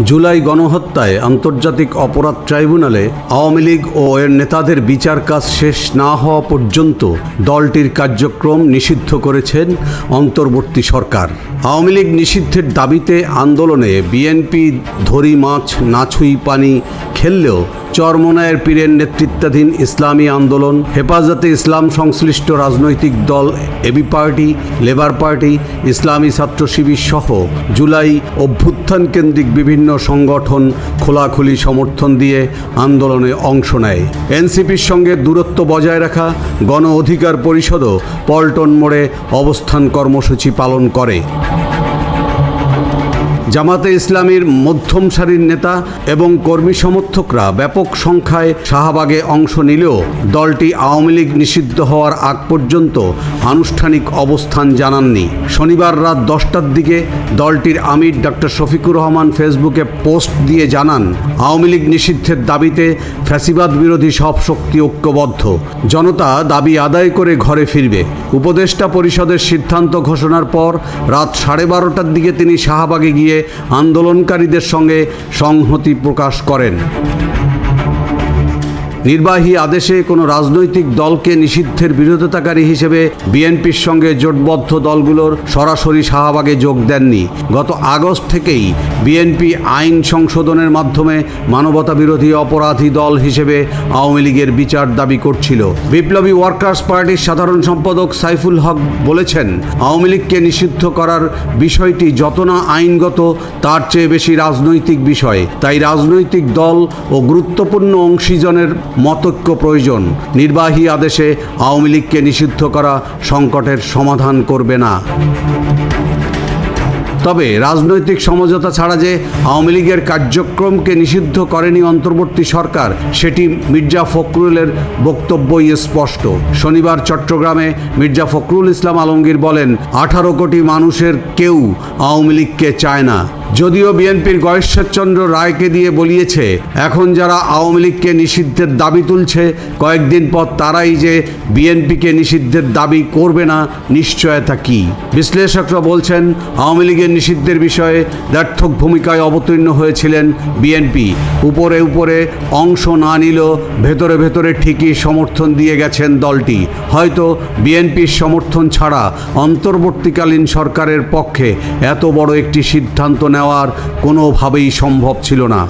জুলাই গণহত্যায় আন্তর্জাতিক অপরাধ ট্রাইব্যুনালে আওয়ামী লীগ ও এর নেতাদের বিচার কাজ শেষ না হওয়া পর্যন্ত দলটির কার্যক্রম নিষিদ্ধ করেছেন অন্তর্বর্তী সরকার। আওয়ামী লীগ নিষিদ্ধের দাবিতে আন্দোলনে বিএনপি ধরি মাছ নাছুই পানি খেললেও চরমনায়ের পীরের নেতৃত্বাধীন ইসলামী আন্দোলন, হেফাজতে ইসলাম সংশ্লিষ্ট রাজনৈতিক দল, এবি পার্টি, লেবার পার্টি, ইসলামী ছাত্র শিবির সহ জুলাই অভ্যুত্থান কেন্দ্রিক বিভিন্ন সংগঠন খোলাখুলি সমর্থন দিয়ে আন্দোলনে অংশ নেয়। এনসিপির সঙ্গে দূরত্ব বজায় রাখা গণ অধিকার পরিষদও পল্টন মোড়ে অবস্থান কর্মসূচি পালন করে। জামাতে ইসলামীর মধ্যম সারির নেতা এবং কর্মী সমর্থকরা ব্যাপক সংখ্যায় শাহবাগে অংশ নিলেও দলটি আওয়ামী লীগ নিষিদ্ধ হওয়ার আগ পর্যন্ত আনুষ্ঠানিক অবস্থান জানাননি। শনিবার রাত দশটার দিকে দলটির আমির ডক্টর শফিকুর রহমান ফেসবুকে পোস্ট দিয়ে জানান, আওয়ামী লীগ নিষিদ্ধের দাবিতে ফ্যাসিবাদ বিরোধী সব শক্তি ঐক্যবদ্ধ। জনতা দাবি আদায় করে ঘরে ফিরবে। উপদেষ্টা পরিষদের সিদ্ধান্ত ঘোষণার পর রাত সাড়ে বারোটার দিকে তিনি শাহবাগে গিয়ে আন্দোলনকারীদের সঙ্গে সংহতি প্রকাশ করেন। নির্বাহী আদেশে কোনো রাজনৈতিক দলকে নিষিদ্ধের বিরোধিতাকারী হিসেবে বিএনপির সঙ্গে জোটবদ্ধ দলগুলোর সরাসরি শাহবাগে যোগ দেননি। গত আগস্ট থেকেই বিএনপি আইন সংশোধনের মাধ্যমে মানবতা বিরোধী অপরাধী দল হিসেবে আওয়ামী লীগের বিচার দাবি করছিল। বিপ্লবী ওয়ার্কার্স পার্টির সাধারণ সম্পাদক সাইফুল হক বলেছেন, আওয়ামী লীগকে নিষিদ্ধ করার বিষয়টি যত না আইনগত, তার চেয়ে বেশি রাজনৈতিক বিষয়। তাই রাজনৈতিক দল ও গুরুত্বপূর্ণ অংশীজনের মতৈক্য প্রয়োজন। নির্বাহী আদেশে আওয়ামী লীগকে নিষিদ্ধ করা সংকটের সমাধান করবে না। তবে রাজনৈতিক সমঝোতা ছাড়া যে আওয়ামী লীগের কার্যক্রমকে নিষিদ্ধ করেনি অন্তর্বর্তী সরকার, সেটি মির্জা ফখরুলের বক্তব্যই স্পষ্ট। শনিবার চট্টগ্রামে মির্জা ফখরুল ইসলাম আলমগীর বলেন, আঠারো কোটি মানুষের কেউ আওয়ামী লীগকে চায় না। যদিও বিএনপির গয়েশ্বরচন্দ্র রায়কে দিয়ে বলিয়েছে, এখন যারা আওয়ামী লীগকে নিষিদ্ধের দাবি তুলছে, কয়েকদিন পর তারাই যে বিএনপিকে নিষিদ্ধের দাবি করবে না, নিশ্চয়তা কি? বিশ্লেষকরা বলছেন, আওয়ামী লীগের নিষিদ্ধের বিষয়ে ব্যর্থক ভূমিকায় অবতীর্ণ হয়েছিলেন বিএনপি। উপরে উপরে অংশ না নিলেও ভেতরে ভেতরে ঠিকই সমর্থন দিয়ে গেছেন দলটি। হয়তো বিএনপির সমর্থন ছাড়া অন্তর্বর্তীকালীন সরকারের পক্ষে এত বড় একটি সিদ্ধান্ত নেওয়ার কোনোভাবেই সম্ভব ছিল না।